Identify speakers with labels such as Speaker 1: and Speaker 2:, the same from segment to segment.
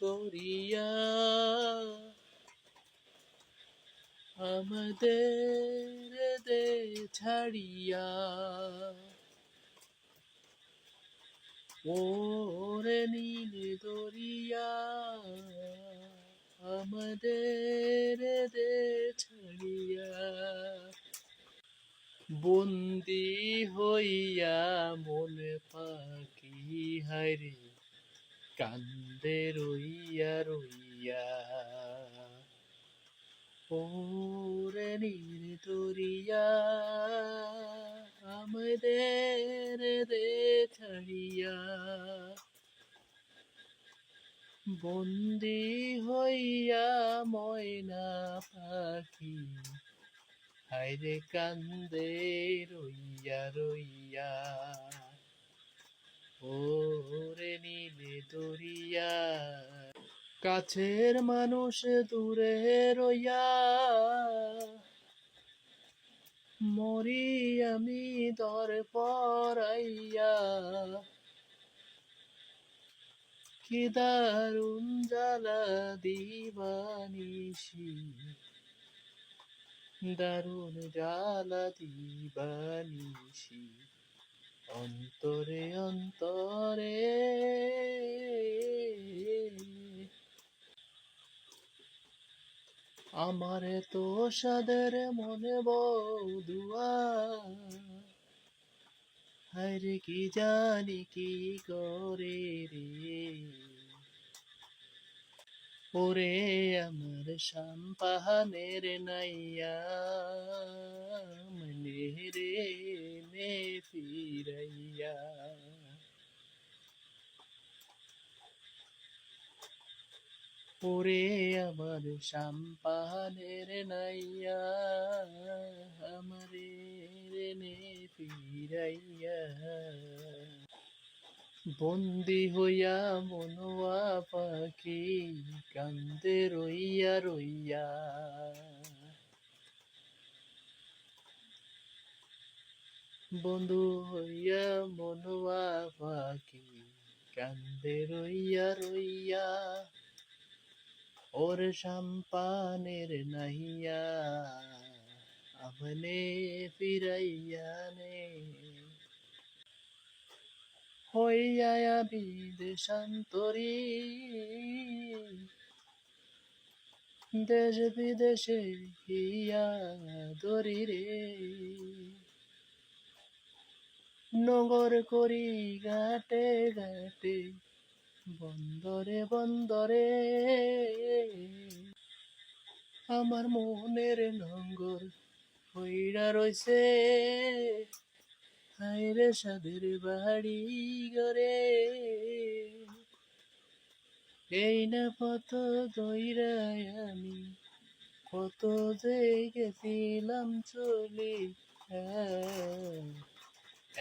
Speaker 1: দরিয়া আমাদের দে ছাড়িয়া। ওরে নীল দরিয়া আমাদের দে ছাড়িয়া। বন্দি হইয়া মন পাখি হারে, কান্দে রইয়া রইয়া। ওরে দরিয়া আমাদের দে ছাড়িয়া বন্দি হইয়া ময়না পাখি হাইরে কান্দে রইয়া রইয়া। ওরে নীলে দরিয়া, কাছের মানুষ দূরে রইয়া। মরি আমি দর পরাইয়া। কি দারুণ জ্বালা দিবানিসি দারুণ জ্বালা দিবানিসি অন্তরে অন্তরে। আমার তো সাদের মনে বধুয়া হায়রে কি জানি কি করে রে। ওরে আমার সাম্পাহানের নাইয়া মনে রে নে ফিরাইয়া। ওরে আমার সাম্পাহানের নাইয়া আমারে রে নে ফিরাইয়া বন্দি হইয়া মনোয়া পাখি কান্দে রইয়া রইয়া। বন্ধু হইয়া মনোয়া পাখি কান্দে রইয়া রইয়া। ওর সম্পানের নাহিয়া, আপনে ফিরাইয়া নে। হইয়া বিদেশান্তরী দেশ বিদেশে হিয়া দরি রে। নগর করি ঘাটে ঘাটে, বন্দরে বন্দরে। আমার মনের নঙ্গর হইরা রইছে। হাইরে সাদের বাড়ি গরে এই না পথ দইরাই আমি, কত যে গেছিলাম চলি।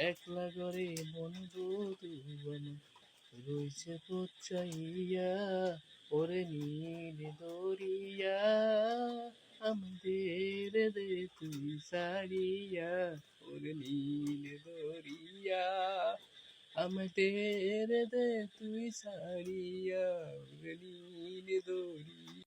Speaker 1: একলা করে বন্ধু আমার রইছে পচাইয়া, ওরে নীল দরিয়া। আমাদের দে তুই সারিয়া ওর নীল দরিয়া আমাদের দে তুই সারিয়া ওর নীল দরিয়া